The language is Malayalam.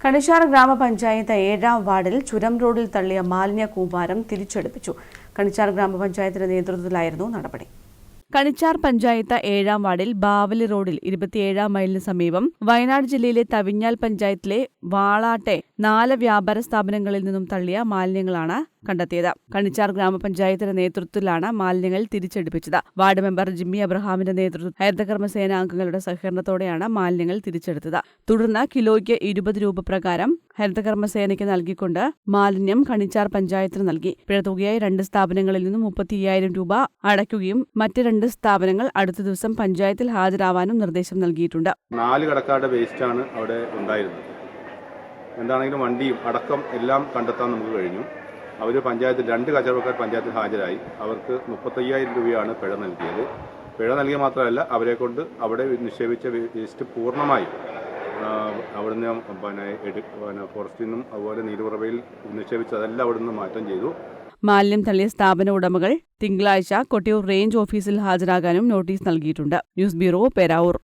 കണിച്ചാർ ഗ്രാമപഞ്ചായത്ത് ഏഴാം വാർഡിൽ ചുരം റോഡിൽ തള്ളിയ മാലിന്യ കൂമ്പാരം തിരിച്ചെടുപ്പിച്ചു. കണിച്ചാർ ഗ്രാമപഞ്ചായത്തിന്റെ നേതൃത്വത്തിലായിരുന്നു നടപടി. കണിച്ചാർ പഞ്ചായത്ത് ഏഴാം വാർഡിൽ ബാവലി റോഡിൽ ഇരുപത്തിയേഴാം മൈലിന് സമീപം വയനാട് ജില്ലയിലെ തവിഞ്ഞാൽ പഞ്ചായത്തിലെ വാളാട്ടെ നാല് വ്യാപാര സ്ഥാപനങ്ങളിൽ നിന്നും തള്ളിയ മാലിന്യങ്ങളാണ് കണ്ടെത്തിയത്. കണിച്ചാർ ഗ്രാമപഞ്ചായത്തിന്റെ നേതൃത്വത്തിലാണ് മാലിന്യങ്ങൾ തിരിച്ചെടുപ്പിച്ചത്. വാർഡ് മെമ്പർ ജിമ്മി അബ്രഹാമിന്റെ നേതൃത്വത്തിൽ ഹരിതകർമ്മ സേന അംഗങ്ങളുടെ സഹകരണത്തോടെയാണ് മാലിന്യങ്ങൾ തിരിച്ചെടുത്തത്. തുടർന്ന് കിലോയ്ക്ക് ഇരുപത് രൂപ പ്രകാരം ഹരിതകർമ്മ സേനയ്ക്ക് നൽകിക്കൊണ്ട് മാലിന്യം കണിച്ചാർ പഞ്ചായത്തിന് നൽകി. പിഴത്തുകയായി രണ്ട് സ്ഥാപനങ്ങളിൽ നിന്നും മുപ്പത്തിയ്യായിരം രൂപ അടയ്ക്കുകയും മറ്റ് രണ്ട് സ്ഥാപനങ്ങൾ അടുത്ത ദിവസം പഞ്ചായത്തിൽ ഹാജരാവാനും നിർദ്ദേശം നൽകിയിട്ടുണ്ട്. നാല് കടക്കാരുടെ വേസ്റ്റാണ് അവിടെ ഉണ്ടായിരുന്നത്. എന്താണെങ്കിലും വണ്ടിയും അടക്കം എല്ലാം കണ്ടെത്താൻ നമുക്ക് കഴിഞ്ഞു. അവർ പഞ്ചായത്തിൽ രണ്ട് കച്ചവടക്കാർ പഞ്ചായത്തിൽ ഹാജരായി. അവർക്ക് മുപ്പത്തയ്യായിരം രൂപയാണ് പിഴ നൽകിയത്. പിഴ നൽകിയ മാത്രമല്ല അവരെ കൊണ്ട് അവിടെ നിക്ഷേപിച്ച വേസ്റ്റ് പൂർണമായി അവിടുന്ന് പിന്നെ പിന്നെ ഫോറസ്റ്റിൽ നിന്നും അതുപോലെ നീരുറവയിൽ നിക്ഷേപിച്ചതെല്ലാം അവിടുന്ന് മാറ്റം ചെയ്തു. മാലിന്യം തള്ളിയ സ്ഥാപന ഉടമകൾ തിങ്കളാഴ്ച കൊട്ടിയൂർ റേഞ്ച് ഓഫീസിൽ ഹാജരാകാനും നോട്ടീസ് നൽകിയിട്ടുണ്ട്. News bureau Peravoor.